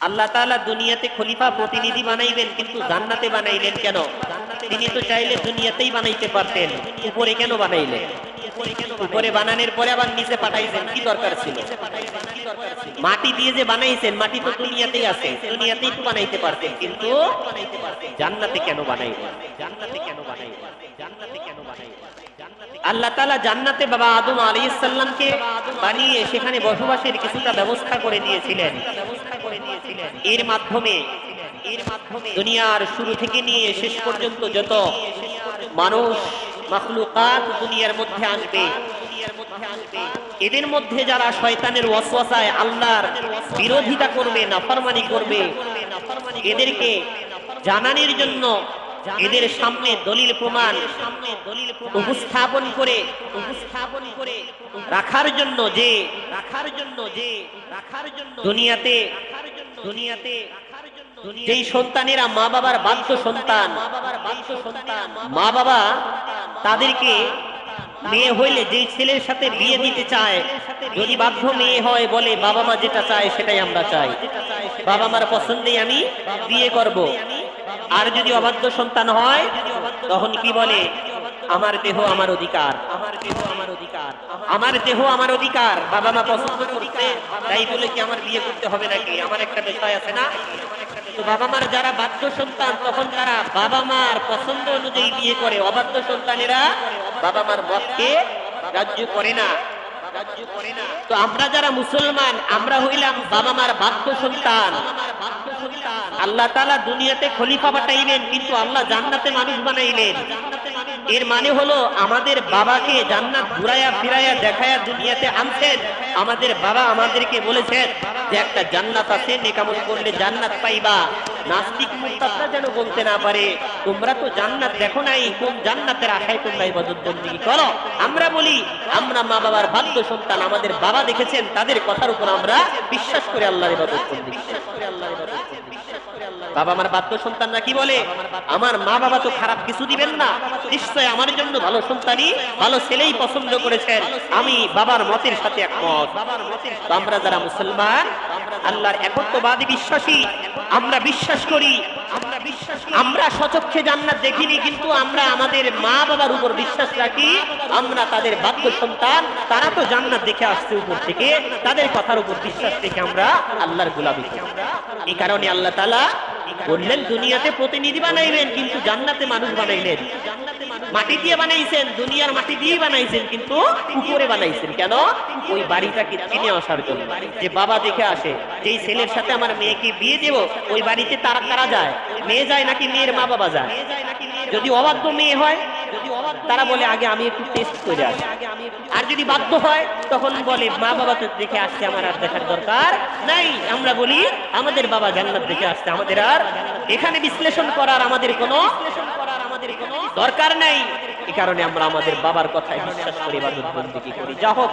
আল্লাহ তাআলা দুনিয়াতে খলিফা প্রতিনিধি বানাইবেন, কিন্তু জান্নাতে বানাইলেন কেন? তিনি তো চাইলে দুনিয়াতেই বানাইতে পারতেন। উপরে কেন বানাইলেন? উপরে বানানোর পরে আবার নিচে পাঠাইছেন। কি দরকার ছিল? মাটি দিয়ে যে বানাইছেন, মাটি তো দুনিয়াতেই আছে। দুনিয়াতেই তো বানাইতে পারতেন, কিন্তু জান্নাতে কেন বানাইলেন? জান্নাতে কেন বানাইলেন? জান্নাতে কেন বানাইলেন? আল্লাহ তালা জান্নাতে বাবা আদম আলী ইসাল্লামকে বানিয়ে সেখানে বসবাসের কিছুটা ব্যবস্থা করে দিয়েছিলেন। এর মাধ্যমে এর মাধ্যমে দুনিয়ার শুরু থেকে নিয়ে শেষ পর্যন্ত যত মানুষ মখলুকাত দুনিয়ার মধ্যে আসবে। এদের মধ্যে যারা শয়তানের ওয়াসওয়াসায় আল্লাহর বিরোধিতা করবে, নাফরমানি করবে, এদেরকে জানানোর জন্য এদের সামনে দলিল প্রমাণ উপস্থাপন করে উপস্থাপন করে রাখার জন্য যে রাখার জন্য যে রাখার জন্য দুনিয়াতে দুনিয়াতে যেই সন্তানেরা মা বাবার বাধ্য সন্তান মা বাবা তাদেরকে মেয়ে হইলে যেই ছেলের সাথে বিয়ে দিতে চায়, যদি বাধ্য মেয়ে হয়, বলে বাবা মা যেটা চায় সেটাই আমরা চাই। বাবা মার পছন্দেই আমি বিয়ে করব। আর যদি অবাধ্য সন্তান হয়, তখন কি বলে? আমার দেহ আমার অধিকার। আমার দেহ আমার অধিকার। আমার দেহ আমার অধিকার বাবা মা পছন্দ করতে তাই বলে কি আমার বিয়ে করতে হবে নাকি? আমার একটা বিষয় আছে না? বাবা মার যারা বাধ্য সন্তান, তখন তারা বাবা মার পছন্দ অনুযায়ী বিয়ে করে। অবাধ্য সন্তানেরা বাবা মার মতকে রাজ্য করে না। তো আমরা যারা মুসলমান, আমরা হইলাম বাবা মার বাক্য সন্তান। আল্লাহ তালা দুনিয়াতে খলিফা পাঠাইলেন কিন্তু আল্লাহ জান্নাতে মানুষ বানাইলেন। এর মানে হলো আমাদের বাবাকে জান্নাত ঘুরাইয়া ফিরাইয়া দেখায়া দুনিয়াতে আনছেন। আমাদের বাবা আমাদেরকে বলেছেন যে একটা জান্নাত আছে নেকামল করলে জান্নাত পাইবা। নাস্তিক মুক্তাবরা যেন বলতে না পারে, তোমরা তো জান্নাত দেখো নাই, কোন জান্নাতের আশায় তোমরা ইবাদত বন্দিগি করো? আমরা বলি, আমরা মা বাবার বাধ্য সন্তান, আমাদের বাবা দেখেছেন, তাদের কথার উপর আমরা বিশ্বাস করে আল্লাহর ইবাদত বিশ্বাস করে আল্লাহর ইবাদত বাবা আমার বাধ্য সন্তানরা কি বলে? আমার মা বাবা তো খারাপ কিছু দিবেন না। নিশ্চয় আমার জন্য ভালো সন্তানই ভালো ছেলেই পছন্দ করেছেন। আমি বাবার মতের সাথে একমত। আমরা যারা মুসলমান আল্লাহর একত্ববাদী বিশ্বাসী আমরা বিশ্বাস করি। আমরা বিশ্বাস আমরা সচক্ষে জান্নাত দেখিনি কিন্তু আমরা আমাদের মা বাবার উপর বিশ্বাস রাখি। আমরা তাদের বাধ্য সন্তান তারা তো জান্নাত দেখে আসছে উপর থেকে। তাদের কথার উপর বিশ্বাস রেখে আমরা আল্লাহর গোলামি এই কারণে আল্লাহ তালা বললেন, দুনিয়াতে প্রতিনিধি বানাইলেন কিন্তু জান্নাতে মানুষ বানাইলেন মাটি দিয়ে বানাইছেন, দুনিয়ার মাটি দিয়ে বানাইছেন, কিন্তু উপরে বানাইছেন। কেন? ওই বাড়িটাকে চিনে আসার জন্য। যে বাবা দেখে আসে, যেই ছেলের সাথে আমার মেয়েকে বিয়ে দেব, ওই বাড়িতে তারা তারা যায়? মেয়ে যায় নাকি মেয়ের মা বাবা যায়? যদি অবাধ্য মেয়ে হয় তারা বলে, আগে আমি একটু টেস্ট করে আসি। আর যদি বাধ্য হয়, তখন বলে, মা বাবা তো দেখে আসছে, আমার আর দেখার দরকার নাই। আমরা বলি, আমাদের বাবা জান্নাত দেখে আসছে, আমাদের আর এখানে বিশ্লেষণ করার আমাদের কোনো দরকার নাই। এ কারণে আমরা আমাদের বাবার কথায় বিশ্বাস করি বা করি। যা হোক।